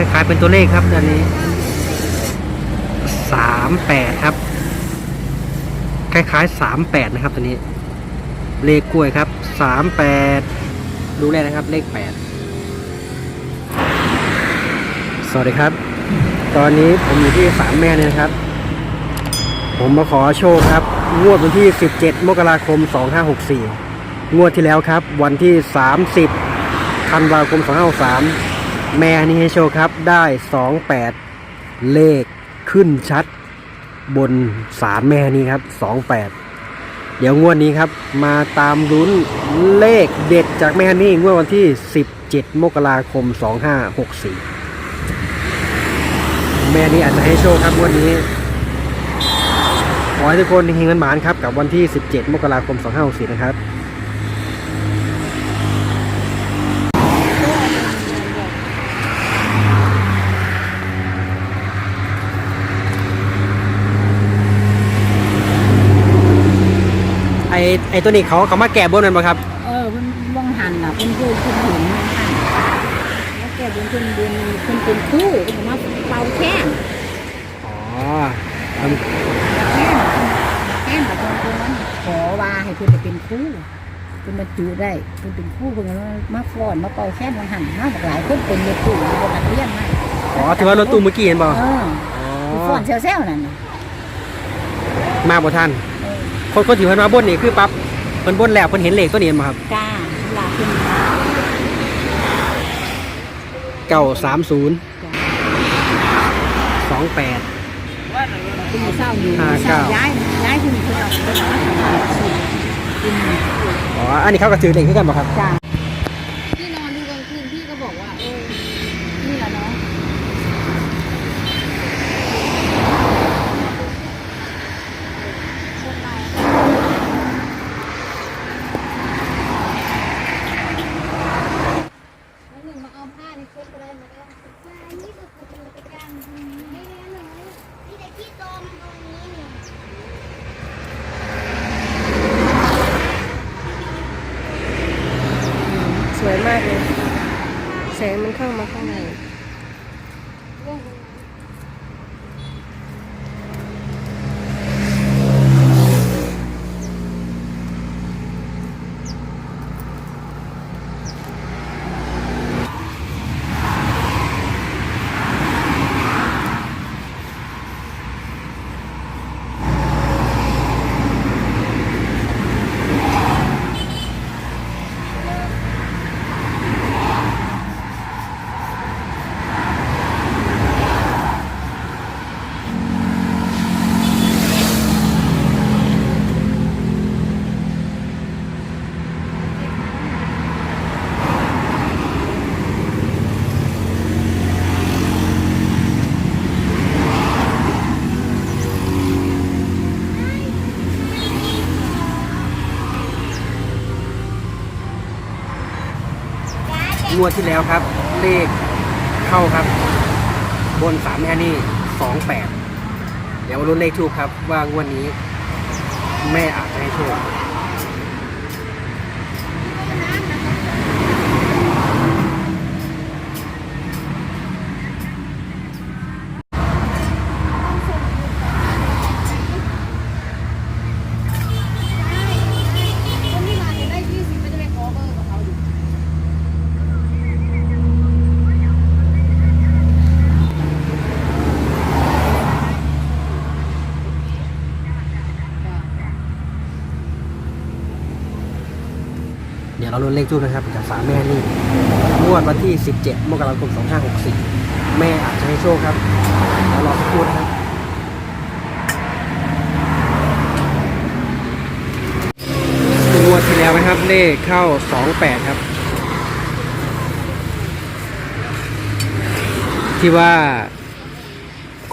คล้ายๆเป็นตัวเลขครับด้านนี้สามแปดครับ คล้ายๆสามแปดนะครับตัวนี้ เลขกล้วยครับสามแปดดูแลนะครับ เลขแปดสวัสดีครับ ตอนนี้ผมอยู่ที่สามแม่เนี่ยนะครับ ผมมาขอโชคครับ งวดวันที่ 17 มกราคม 2564 งวดที่แล้วครับ วันที่ 30ธันวาคม 2563 แม่นี่ให้โชคครับได้ 28 เลขขึ้นชัด บนสามแม่นี้ครับ 28 เดี๋ยวงวดนี้ครับ มาตามลุ้นเลขเด็ดจากแม่นี่งวดวันที่ 17 มกราคม 2564 แม่นี้อาจจะให้โชคครับงวดนี้ ขอให้ทุกคนเฮงๆหมานครับ กับวันที่ 17 มกราคม 2564 นะครับ ไอไอตัวนี้เขาเขามาแก่บนนั่นปะครับ เออมันมองหันอะเป็นคือคุณเห็นมันหันแล้วแกเป็นคนบุญคนเป็นคู่ก็มาเป่าแข้งอ๋อทำแข้งแข้งแบบคนคนนั้นขอว่าให้เพื่อนจะเป็นคู่เป็นบรรจุได้เพื่อนเป็นคู่เพื่อนก็มาฟ้อนมาเป่าแข้งมันหันมาบอกหลายคนเป็นเด็กคู่บนนักเรียนมาอ๋อที่ว่ารถตู้เมื่อกี้เห็นป่ะเอออ๋คืออฟ้อนเซลล์ๆนั่นน่ะมาบ่ท่านเออ คนคนที่เพิ่นมาบนนี่คือปั๊บเพิ่นบนแล้วเพิ่นเห็นเลขตัวนี้เห็นบ่ครับกล้าลาขึ้นมาเก้าสามศูนย์สองแปด ขึ้นมาเศร้าอยู่ห้าเศร้าเก้า ย้ายย้ายขึ้นขึ้นเอาไปหาทำงานสูงกินอ๋ออันนี้เขาก็ถือเลขคือกันบ่ครับ จ้า พี่นอนดูกลางคืนพี่ก็บอกว่าเออนี่แหละเนาะ แล้วหนึ่งมาเอาผ้าในเช็ดก็ได้มาแล้วผ้านี่ก็คือประจำไม่ได้หนูพี่แต่พี่โตมันตรงนี้เนี่ย สวยมากเลย แสงมันเข้ามาข้างใน งวดที่แล้วครับ เลขเข้าครับ บนสามแม่นี่สองแปดเดี๋ยวมาลุ้นเลขทูบครับ ว่างวดนี้ แม่อาจจะให้โชค คนที่มาเนี่ยได้ยี่สิบไม่ได้ไปขอเบอร์กับเขาอยู่ เลขทูบนะครับจากสามแม่นี่งวดวันที่ 17 มกราคม 2564 แม่อาจจะให้โชคครับเดี๋ยวรอสักครู่นะครับงวดที่แล้วนะครับ เลขเข้า 28 ครับ ที่ว่า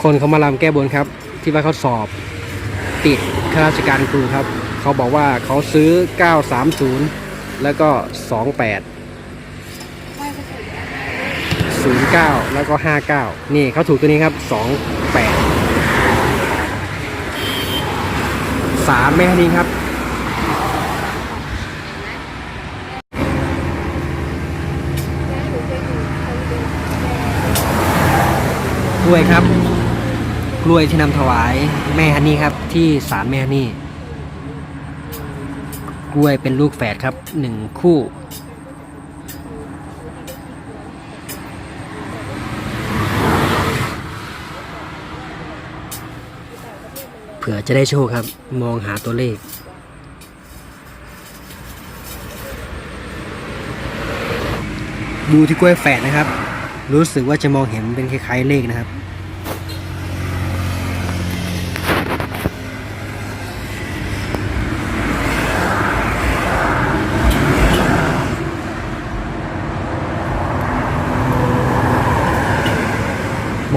คนเขามาลำแก้บนครับ ที่ว่าเขาสอบติดข้าราชการครูครับ เขาบอกว่าเขาซื้อ 930 แล้วก็ 28 09 แล้วก็ 59 นี่เขาถูกตัวนี้ครับ 28สามแม่นี้ครับกล้วยครับกล้วยที่นำถวายแม่ฮันนี่ครับที่ศาลแม่ฮันนี่ ล้วยเป็นลูกแฝดครับหนึ่งคู่ เผื่อจะได้โชคครับ มองหาตัวเลขดูที่กล้วยแฝดนะครับ รู้สึกว่าจะมองเห็นเป็นคล้ายๆเลขนะครับ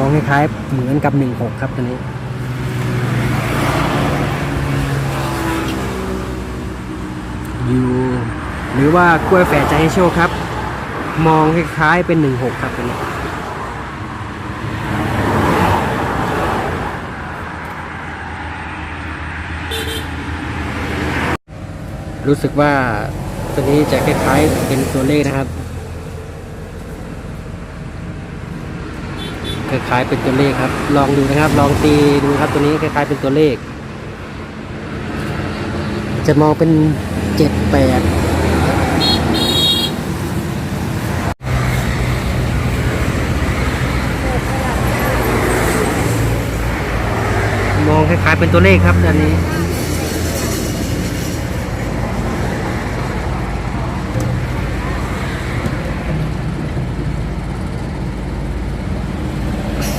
องคล้ายๆเหมือนกับหนึ่งหกครับตัวนี้ อยู่ หรือว่ากล้วยแฝดจให้โชคครับ มองคล้ายๆเป็นหนึ่งหกครับตัวนี้รู้สึกว่าตัวนี้จะคล้ายๆเป็นตัวเลขนะครับ คล้ายๆเป็นตัวเลขครับ ลองดูนะครับ ลองตีดูครับตัวนี้คล้ายๆเป็นตัวเลข จะมองเป็นเจ็ดแปดมองคล้ายๆเป็นตัวเลขครับด้านนี้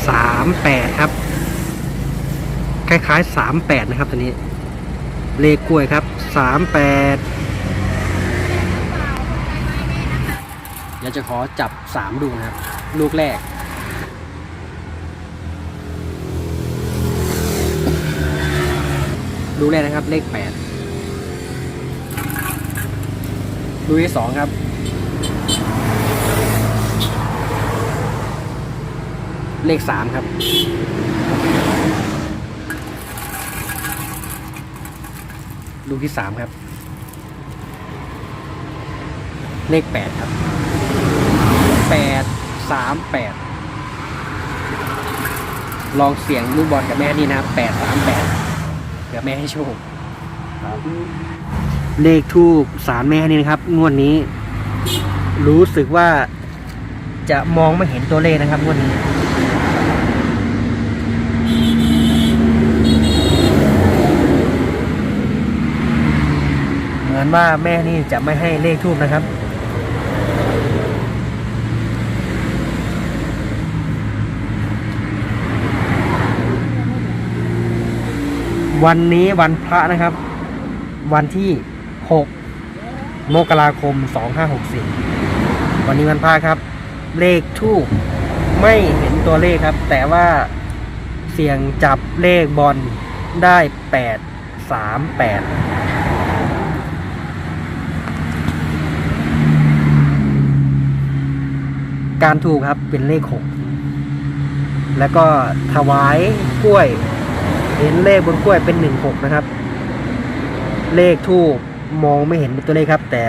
สาม แปดครับ คล้ายๆสามแปดนะครับตัวนี้ เลขกล้วยครับสามแปดเดี๋ยวจะขอจับสามดูนะครับ ลูกแรกลูแรกนะครับ เลขแปดลูที่สองครับ เลขสามครับ ลูกที่สามครับ เลขแปดครับแปดสามแปดลองเสียงลูกบอลกับแม่นี่นะครับแปดสามแปดเผื่อแม่ให้โชคเลขทูบสารแม่นี่นะครับ งวดนี้ รู้สึกว่าจะมองไม่เห็นตัวเลขนะครับงวดนี้ มือนว่าแม่นี่จะไม่ให้เลขทูบนะครับ วันนี้วันพระนะครับ วันที่ 6 มกราคม 2564 วันนี้วันพระครับ เลขทูบไม่เห็นตัวเลขครับ แต่ว่าเสียงจับเลขบอลได้ 8 3 8 การถูกครับเป็นเลขหกแล้วก็ถวายกล้วย เห็นเลขบนกล้วยเป็นหนึ่งหกนะครับ เลขทูบมองไม่เห็นเป็นตัวเลขครับ แต่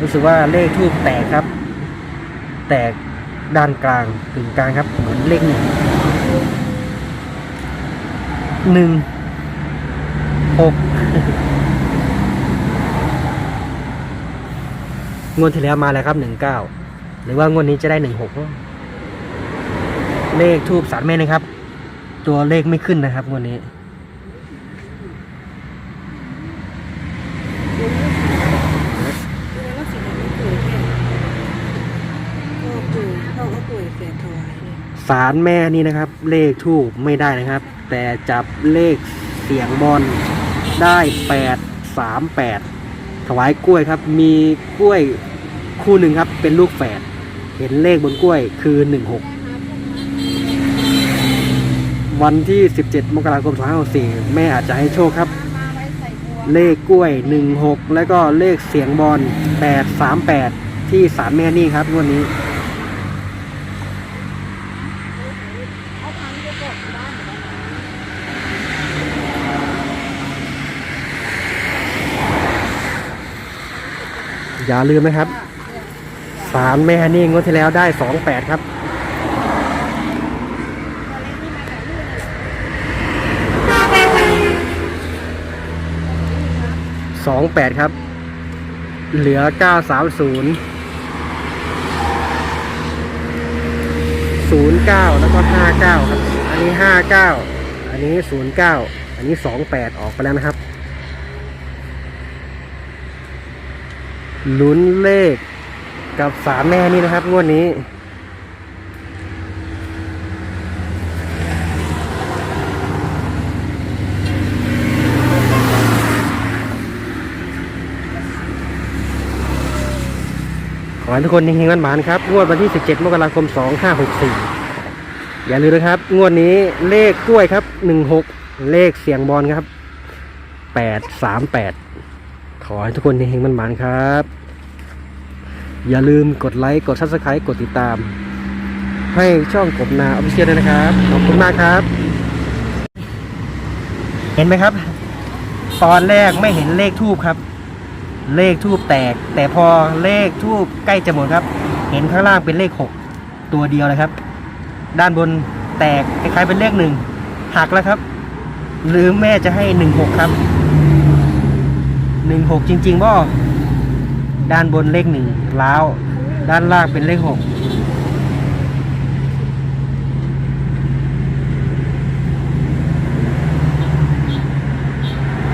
รู้สึกว่าเลขทูบแตกครับ แตกด้านกลางถึงกลางครับ เหมือนเลขหนึ่งหนึ่งหกงวดที่แล้วมาแล้วครับหนึ่งเก้า หรือว่างวดนี้จะได้หนึ่งหกเลขทูบสารแม่นะครับ ตัวเลขไม่ขึ้นนะครับงวดนี้สาก็ป่วยแฝดถวายเลยสารแม่นี่นะครับ เลขทูบไม่ได้นะครับ แต่จับเลขเสียงบอลได้แปดสามแปดถวายกล้วยครับ มีกล้วยคู่หนึ่งครับ เป็นลูกแฝด เห็นเลขบนกล้วยคือหนึ่งหกวันที่ 17 มกราคม 2564 แม่อาจจะให้โชคครับ เลขกล้วย 16 แล้วก็เลขเสียงบอล 838 ที่สารแม่นี่ครับงวันนี้อย่าลืมนะครับ สารแม่ฮันนี่งวดที่แล้วได้สองแปดครับ สองแปดครับ เหลือเก้าสามศูนย์ศูนย์เก้าแล้วก็ห้าเก้าครับ อันนี้ห้าเก้าอันนี้ศูนย์เก้าอันนี้สองแปดออกไปแล้วนะครับ ลุ้นเลข กับสามแม่นี่นะครับงวดนี้ ขอให้ทุกคนเฮงๆมันหมานๆครับ งวดวันที่ 17 มกราคม 2564 อย่าลืมนะครับ งวดนี้เลขกล้วยครับ 16 เลขเสียงบอลครับ 838 ขอให้ทุกคนเฮงๆมันหมานๆครับ อย่าลืมกดไลค์ กด subscribe กดติดตาม ให้ช่องกบนาออฟฟิเชียลด้วยนะครับ ขอบคุณมากครับ เห็นไหมครับ ตอนแรกไม่เห็นเลขทูบครับ เลขทูบแตก แต่พอเลขทูบใกล้จะหมดครับ เห็นข้างล่างเป็นเลขหกตัวเดียวเลยครับ ด้านบนแตกคล้ายๆเป็นเลขหนึ่งหักแล้วครับ หรือแม่จะให้หนึ่งหกครับหนึ่งหกจริงๆว่ ด้านบนเลขหนึ่งล้าวด้านล่างเป็นเลขหก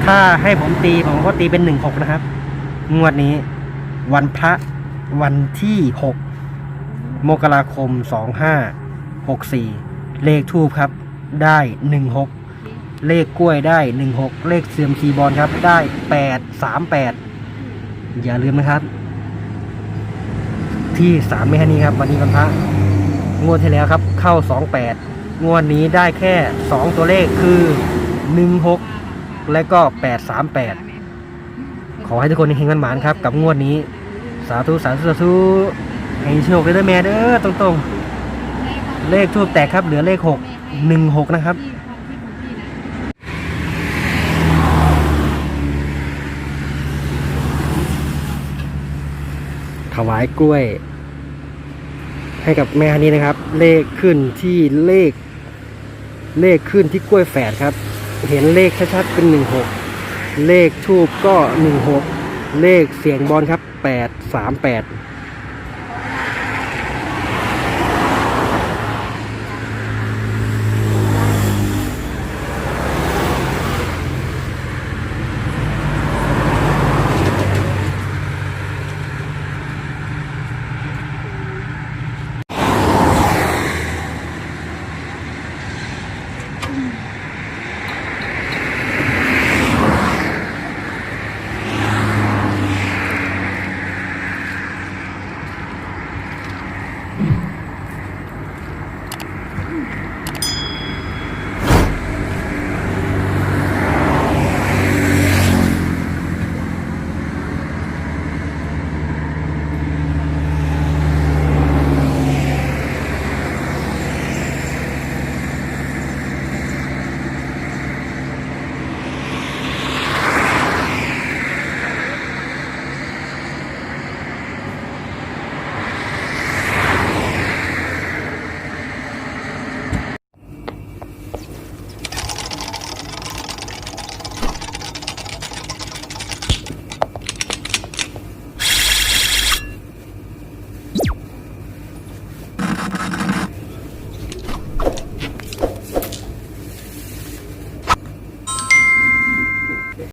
ถ้าให้ผมตีผมก็ตีเป็นหนึ่งหกนะครับ งวดนี้ วันพระวันที่หกมกราคมสองห้าหกสี่เลขทูบครับ ได้หนึ่งหกเลขกล้วยได้หนึ่งหกเลขเสื่อมคีย์บอลครับ ได้แปดสามแปด อย่าลืมนะครับ ที่สามเมษายนนี้ครับ วันนี้วันพระงวดที่แล้วครับ เข้าสองแปดงวดนี้ได้แค่สองตัวเลขคือหนึ่งหกและก็แปดสามแปดขอให้ทุกคนเฮงกันหมานครับ กับงวดนี้ สาธุสาธุสาธุให้โชคเลยเด้อแม่เด้อตรงๆ เลขทูบแตกครับ เหลือเลขหกหนึ่งหกนะครับ ถวายกล้วย ให้กับแม่นนี้นะครับ เลขขึ้นที่เลข เลขขึ้นที่กล้วยแฝดครับ เห็นเลขชัดๆเป็นหนึ่งหกเลขทูบก็หนึ่งหกเลขเสียงบอลครับแปดสามแปด